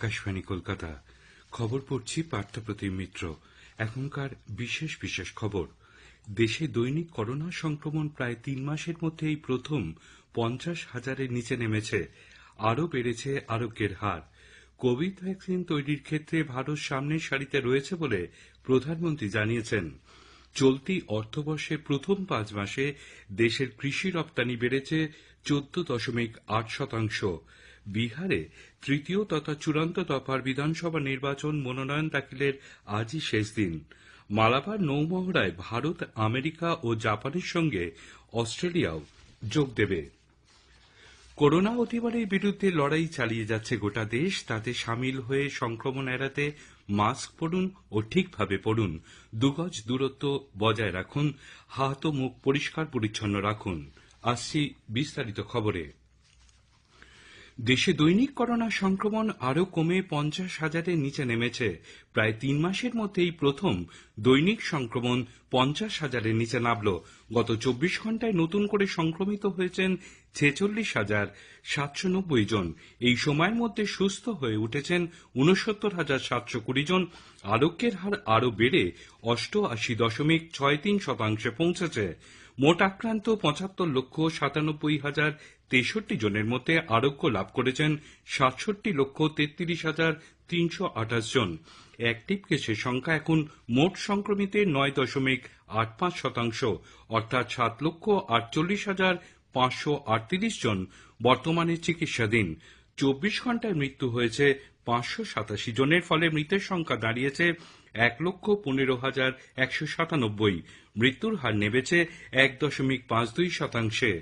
আকাশবাণী, কলকাতা। খবর পড়ছি পার্থপ্রতিম মিত্র। এখনকার বিশেষ বিশেষ খবর। দেশে দৈনিক করোনা সংক্রমণ প্রায় তিন মাসের মধ্যে এই প্রথম পঞ্চাশ হাজারের নিচে নেমেছে। আরও বেড়েছে আরোগ্যের হার। কোভিড ভ্যাকসিন তৈরির ক্ষেত্রে ভারত সামনের সারিতে রয়েছে বলে প্রধানমন্ত্রী জানিয়েছেন। চলতি অর্থবর্ষের প্রথম পাঁচ মাসে দেশের কৃষি রপ্তানি বেড়েছে চোদ্দ দশমিক আট শতাংশ। বিহারে তৃতীয় তথা চূড়ান্ত দফার বিধানসভা নির্বাচন মনোনয়ন দাখিলের আজই শেষ দিন। মালাবার নৌমহড়ায় ভারত, আমেরিকা ও জাপানের সঙ্গে অস্ট্রেলিয়াও যোগ দেবে। করোনা অতিমারির বিরুদ্ধে লড়াই চালিয়ে যাচ্ছে গোটা দেশ। তাতে সামিল হয়ে সংক্রমণ এড়াতে মাস্ক পরুন ও ঠিকভাবে পরুন। দুগজ দূরত্ব বজায় রাখুন, হাত ও মুখ পরিষ্কার পরিচ্ছন্ন রাখুন। আসছি বিস্তারিত খবরে। দেশে দৈনিক করোনা সংক্রমণ আরও কমে পঞ্চাশ হাজারের নিচে নেমেছে। প্রায় তিন মাসের মধ্যে এই প্রথম দৈনিক সংক্রমণ পঞ্চাশ হাজারের নিচে নামল। গত চব্বিশ ঘন্টায় নতুন করে সংক্রমিত হয়েছেন ছেচল্লিশ হাজার সাতশো নব্বই জন। এই সময়ের মধ্যে সুস্থ হয়ে উঠেছেন ঊনসত্তর হাজার সাতশো কুড়ি জন। আরোগ্যের হার আরও বেড়ে অষ্টআশি দশমিক ছয় তিন শতাংশে পৌঁছেছে। মোট আক্রান্ত পঁচাত্তর লক্ষ সাতানব্বই হাজার তেষট্টি জনের মধ্যে আরোগ্য লাভ করেছেন সাতষট্টি লক্ষ তেত্রিশ হাজার তিনশো আঠাশ জন। অ্যাক্টিভ কেসের সংখ্যা এখন মোট সংক্রমিতের নয় দশমিক আট পাঁচ শতাংশ, অর্থাৎ সাত লক্ষ আটচল্লিশ হাজার পাঁচশো আটত্রিশ জন বর্তমানে চিকিৎসাধীন। চব্বিশ ঘন্টায় মৃত্যু হয়েছে পাঁচশো সাতাশি জনের, ফলে মৃতের সংখ্যা দাঁড়িয়েছে এক লক্ষ পনেরো হাজার একশো সাতানব্বই। মৃত্যুর হার নেমেছে এক দশমিক পাঁচ দুই শতাংশে।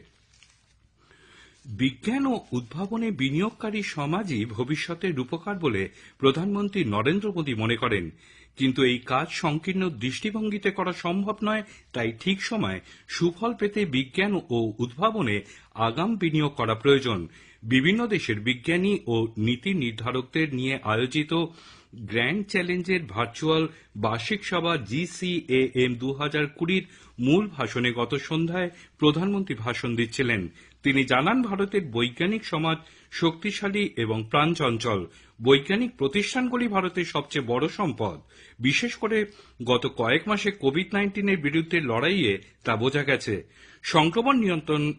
বিজ্ঞান ও উদ্ভাবনে বিনিয়োগকারী সমাজই ভবিষ্যতের রূপকার বলে প্রধানমন্ত্রী নরেন্দ্র মোদী মনে করেন। কিন্তু এই কাজ সংকীর্ণ দৃষ্টিভঙ্গিতে করা সম্ভব নয়, তাই ঠিক সময় সুফল পেতে বিজ্ঞান ও উদ্ভাবনে আগাম বিনিয়োগ করা প্রয়োজন। বিভিন্ন দেশের বিজ্ঞানী ও নীতি নির্ধারকদের নিয়ে আয়োজিত গ্র্যান্ড চ্যালেঞ্জের ভার্চুয়াল বার্ষিক সভা জিসিএএম দু হাজার কুড়ির মূল ভাষণে গত সন্ধ্যায় প্রধানমন্ত্রী ভাষণ দিচ্ছিলেন। তিনি জানান, ভারতের বৈজ্ঞানিক সমাজ শক্তিশালী এবং প্রাণচঞ্চল। বৈজ্ঞানিক প্রতিষ্ঠানগুলি ভারতের সবচেয়ে বড় সম্পদ। বিশেষ করে গত কয়েক মাসে কোভিড নাইন্টিনের বিরুদ্ধে লড়াইয়ে তা বোঝা গেছে। সংক্রমণ নিয়ন্ত্রণ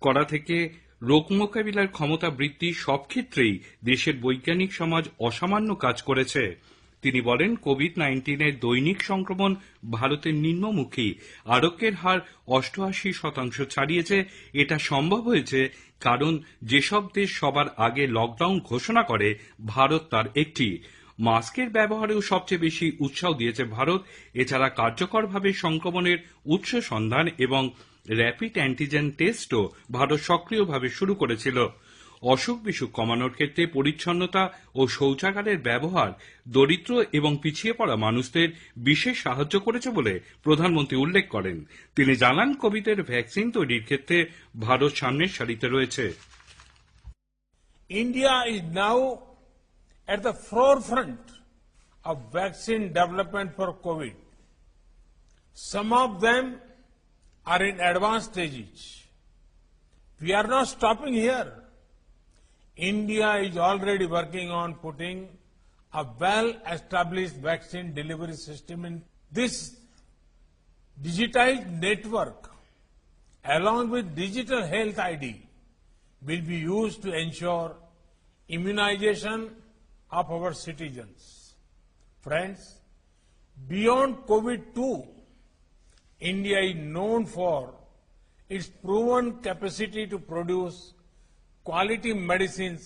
করা থেকে রোগ মোকাবিলার ক্ষমতা বৃদ্ধি সব ক্ষেত্রেই দেশের বৈজ্ঞানিক সমাজ অসামান্য কাজ করেছে। তিনি বলেন কোভিড নাইন্টিনের দৈনিক সংক্রমণ ভারতের নিম্নমুখী, আরোগ্যের হার অষ্টআশি শতাংশ ছাড়িয়েছে। এটা সম্ভব হয়েছে কারণ যেসব দেশ সবার আগে লকডাউন ঘোষণা করে, ভারত তার একটি। মাস্কের ব্যবহারেও সবচেয়ে বেশি উৎসাহ দিয়েছে ভারত। এছাড়া কার্যকরভাবে সংক্রমণের উৎস সন্ধান এবং র্যাপিড অ্যান্টিজেন টেস্টও ভারত সক্রিয়ভাবে শুরু করেছিল। অসুখ বিসুখ কমানোর ক্ষেত্রে পরিচ্ছন্নতা ও শৌচাগারের ব্যবহার দরিদ্র এবং পিছিয়ে পড়া মানুষদের বিশেষ সাহায্য করেছে বলে প্রধানমন্ত্রী উল্লেখ করেন। তিনি জানান, কোভিডের ভ্যাকসিন তৈরির ক্ষেত্রে ভারত সামনের সারিতে রয়েছে। India is now at the forefront of vaccine development for COVID. Some of them are in advanced stages. We are not stopping here. India is already working on putting a well-established vaccine delivery system in this digitized network along with digital health ID will be used to ensure immunization of our citizens. Friends, beyond COVID-2, India is known for its proven capacity to produce quality medicines.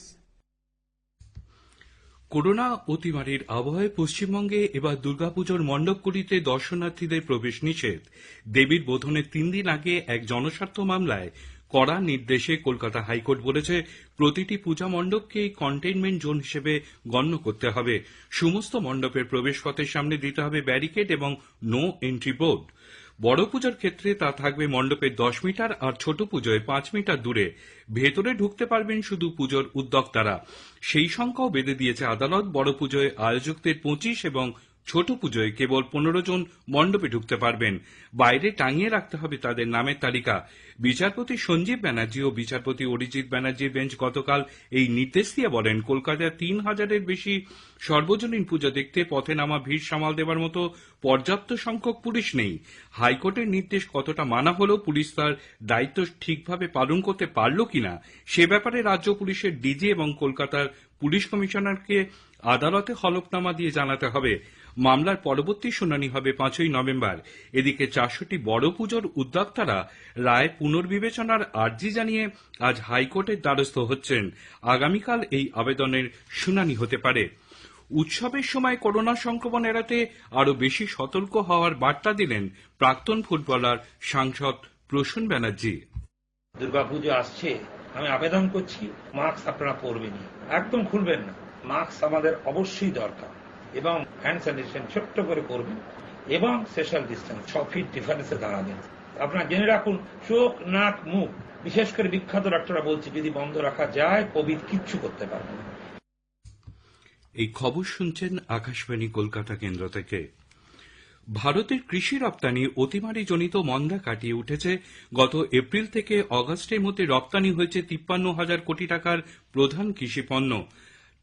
Corona অতিমারির আবহাওয়ায় পশ্চিমবঙ্গে এবার দুর্গাপুজোর মণ্ডপগুলিতে দর্শনার্থীদের প্রবেশ নিষেধ। দেবীর বোধনের তিন দিন আগে এক জনস্বার্থ মামলায় কড়া নির্দেশে কলকাতা হাইকোর্ট বলেছে, প্রতিটি পূজা মণ্ডপকেই কন্টেইনমেন্ট জোন হিসেবে গণ্য করতে হবে। সমস্ত মণ্ডপের প্রবেশপথের সামনে দিতে হবে ব্যারিকেড এবং নো এন্ট্রি বোর্ড। বড় পুজোর ক্ষেত্রে তা থাকবে মণ্ডপের দশ মিটার আর ছোট পুজোয় পাঁচ মিটার দূরে। ভেতরে ঢুকতে পারবেন শুধু পুজোর উদ্যোক্তারা। সেই সংখ্যাও বেঁধে দিয়েছে আদালত। বড় পুজোয় আয়োজকদের পঁচিশ এবং ছোট পুজোয় কেবল পনেরো জন মণ্ডপে ঢুকতে পারবেন। বাইরে টাঙিয়ে রাখতে হবে তাদের নামের তালিকা। বিচারপতি সঞ্জীব ব্যানার্জি ও বিচারপতি অরিজিৎ ব্যানার্জির বেঞ্চ গতকাল এই নির্দেশ দিয়ে বলেন, কলকাতায় তিন হাজারের বেশি সর্বজনীন পুজো দেখতে পথে নামা ভিড় সামাল দেবার মতো পর্যাপ্ত সংখ্যক পুলিশ নেই। হাইকোর্টের নির্দেশ কতটা মানা হলেও পুলিশ তার দায়িত্ব ঠিকভাবে পালন করতে পারল কিনা, সে ব্যাপারে রাজ্য পুলিশের ডিজি এবং কলকাতার পুলিশ কমিশনারকে আদালতে হলফনামা দিয়ে জানাতে হবে। মামলার পরবর্তী শুনানি হবে পাঁচই নভেম্বর। এদিকে চারশোটি বড় পুজোর উদ্যোক্তারা রায় পুনর্বিবেচনার আর্জি জানিয়ে আজ হাইকোর্টের দ্বারস্থ হচ্ছেন। আগামীকাল এই আবেদনের শুনানি হতে পারে। উৎসবের সময় করোনা সংক্রমণ এড়াতে আরও বেশি সতর্ক হওয়ার বার্তা দিলেন প্রাক্তন ফুটবলার সাংসদ প্রসূন ব্যানার্জি। দুর্গাপুজো আসছে, আমি আবেদন করছি, মাস্ক আপনারা পরবেনি একদম খুলবেন না। মাস্ক আমাদের অবশ্যই দরকার। এবং হ্যান্ড স্যানিটেশন ছোট্ট করে করবেন এবং সোশ্যাল ডিস্টেন্স ছ ফিট ডিফারেন্সে দাঁড়াবেন। আপনারা জেনে রাখুন, চোখ, নাক, মুখ, বিশেষ করে বিখ্যাত ডাক্তাররা বলছে, যদি বন্ধ রাখা যায় কোভিড কিচ্ছু করতে পারবে না। এই খবর শুনছেন আকাশবাণী কলকাতা কেন্দ্র থেকে। ভারতের কৃষি রপ্তানি অতিমারি জনিত মন্দা কাটিয়ে উঠেছে। গত এপ্রিল থেকে অগস্টের মধ্যে রপ্তানি হয়েছে তিপ্পান্ন হাজার কোটি টাকার প্রধান কৃষি পণ্য।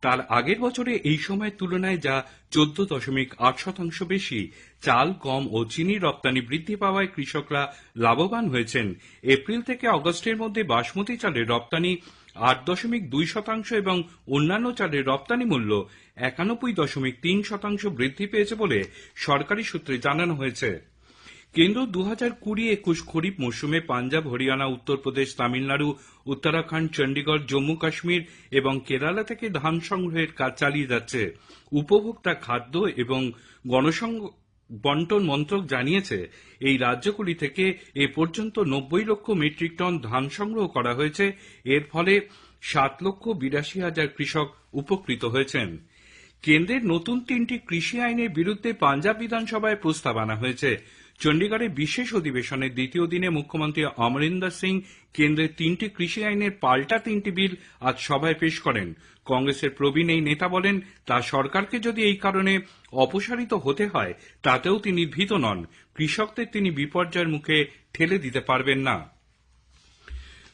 তার আগের বছরে এই সময়ের তুলনায় যা চোদ্দ দশমিক আট শতাংশ বেশি, চাল, গম ও চিনির রপ্তানি বৃদ্ধি পাওয়ায় কৃষকরা লাভবান হয়েছেন। এপ্রিল থেকে অগস্টের মধ্যে বাসমতি চালের রপ্তানি আট দশমিক দুই শতাংশ এবং অন্যান্য চালের রপ্তানি মূল্য একানব্বই দশমিক তিন শতাংশ বৃদ্ধি পেয়েছে বলে সরকারি সূত্রে জানানো হয়েছে। কেন্দ্র দু হাজার কুড়ি একুশ খরিফ মরশুমে পাঞ্জাব, হরিয়ানা, উত্তরপ্রদেশ, তামিলনাড়ু, উত্তরাখণ্ড চণ্ডীগড় জম্মু কাশ্মীর এবং কেরালা থেকে ধান সংগ্রহের কাজ চালিয়ে যাচ্ছে। উপভোক্তা খাদ্য এবং গণসংঘ বন্টন মন্ত্রক জানিয়েছে, এই রাজ্যগুলি থেকে এ পর্যন্ত নব্বই লক্ষ মেট্রিক টন ধান সংগ্রহ করা হয়েছে। এর ফলে সাত লক্ষ বিরাশি হাজার কৃষক উপকৃত হয়েছেন। কেন্দ্রের নতুন তিনটি কৃষি আইনের বিরুদ্ধে পাঞ্জাব বিধানসভায় প্রস্তাব আনা হয়েছে। চণ্ডীগড়ে বিশেষ অধিবেশনের দ্বিতীয় দিনে মুখ্যমন্ত্রী অমরিন্দর সিং কেন্দ্রের তিনটি কৃষি আইনের পাল্টা তিনটি বিল আজ সভায় পেশ করেন। কংগ্রেসের প্রবীণ এই নেতা বলেন, তা সরকারকে যদি এই কারণে অপসারিত হতে হয়, তাতেও তিনি ভীত নন। কৃষকদের তিনি বিপর্যয়ের মুখে ঠেলে দিতে পারবেন না।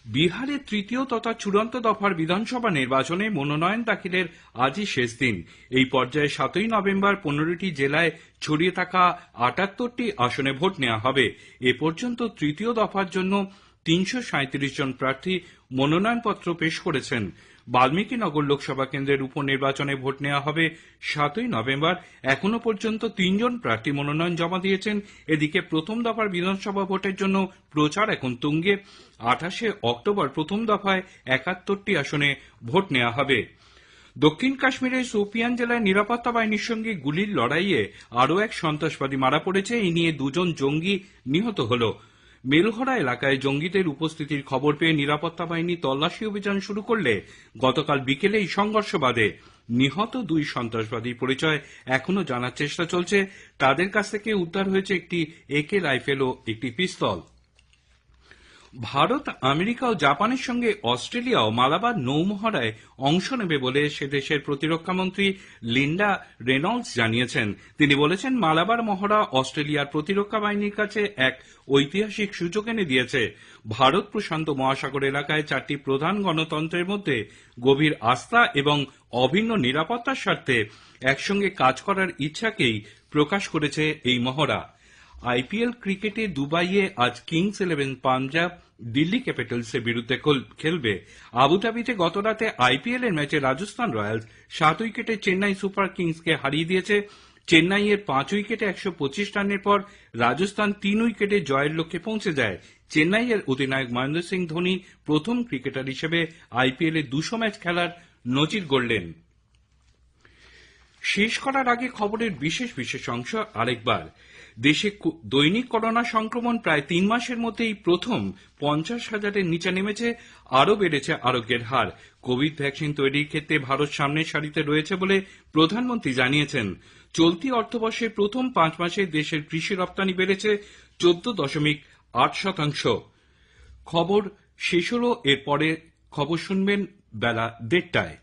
বিহারের তৃতীয় তথা চূড়ান্ত দফার বিধানসভা নির্বাচনে মনোনয়ন দাখিলের আজই শেষ দিন। এই পর্যায়ে সাতই নভেম্বর পনেরোটি জেলায় ছড়িয়ে থাকা আটাত্তরটি আসনে ভোট নেওয়া হবে। এ পর্যন্ত তৃতীয় দফার জন্য তিনশো সাঁইত্রিশ জন প্রার্থী মনোনয়নপত্র পেশ করেছেন। বাল্মীকিনগর লোকসভা কেন্দ্রের উপনির্বাচনে ভোট নেওয়া হবে সাতই নভেম্বর। এখনও পর্যন্ত তিনজন প্রার্থী মনোনয়ন জমা দিয়েছেন। এদিকে প্রথম দফার বিধানসভা ভোটের জন্য প্রচার এখন তুঙ্গে। আঠাশে অক্টোবর প্রথম দফায় একাত্তরটি আসনে ভোট নেওয়া হবে। দক্ষিণ কাশ্মীরের সোপিয়ান জেলায় নিরাপত্তা বাহিনীর সঙ্গে গুলির লড়াইয়ে আরও এক সন্ত্রাসবাদী মারা পড়েছে। এই নিয়ে দুজন জঙ্গি নিহত হল। মেলহরা এলাকায় জঙ্গিদের উপস্থিতির খবর পেয়ে নিরাপত্তা বাহিনী তল্লাশি অভিযান শুরু করলে গতকাল বিকেলে এই সংঘর্ষ নিহত দুই সন্ত্রাসবাদীর পরিচয় এখনও জানার চেষ্টা চলছে। তাদের কাছ থেকে উদ্ধার হয়েছে একটি একে রাইফেল ও একটি পিস্তল। ভারত, আমেরিকা ও জাপানের সঙ্গে অস্ট্রেলিয়াও মালাবার নৌমহড়ায় অংশ নেবে বলে সে দেশের প্রতিরক্ষামন্ত্রী লিন্ডা রেনল্ডস জানিয়েছেন। তিনি বলেছেন, মালাবার মহড়া অস্ট্রেলিয়ার প্রতিরক্ষা বাহিনীর কাছে এক ঐতিহাসিক সুযোগ এনে দিয়েছে। ভারত প্রশান্ত মহাসাগর এলাকায় চারটি প্রধান গণতন্ত্রের মধ্যে গভীর আস্থা এবং অভিন্ন নিরাপত্তার স্বার্থে একসঙ্গে কাজ করার ইচ্ছাকেই প্রকাশ করেছে এই মহড়া। আইপিএল ক্রিকেটে দুবাইয়ে আজ কিংস ইলেভেন পাঞ্জাব দিল্লি ক্যাপিটালসের বিরুদ্ধে খেলবে। আবুধাবিতে গতরাতে আইপিএল এর ম্যাচে রাজস্থান রয়্যালস সাত উইকেটে চেন্নাই সুপার কিংসকে হারিয়ে দিয়েছে। চেন্নাইয়ের পাঁচ উইকেটে একশো পঁচিশ রানের পর রাজস্থান তিন উইকেটে জয়ের লক্ষ্যে পৌঁছে যায়। চেন্নাইয়ের অধিনায়ক মহেন্দ্র সিং ধোনি প্রথম ক্রিকেটার হিসেবে আইপিএল এ দুশো ম্যাচ খেলার নজির গড়লেন। শেষ করার আগে খবরের বিশেষ বিশেষ অংশ আরেকবার। দেশে দৈনিক করোনা সংক্রমণ প্রায় তিন মাসের মধ্যেই প্রথম পঞ্চাশ হাজারের নিচে নেমেছে, আরও বেড়েছে আরোগ্যের হার। কোভিড ভ্যাকসিন তৈরির ক্ষেত্রে ভারত সামনের সারিতে রয়েছে বলে প্রধানমন্ত্রী জানিয়েছেন। চলতি অর্থবর্ষের প্রথম পাঁচ মাসে দেশের কৃষি রপ্তানি বেড়েছে চোদ্দ দশমিক আট শতাংশ। খবর শেষ হল, এরপরে খবর শুনবেন বেলা দেড়টায়।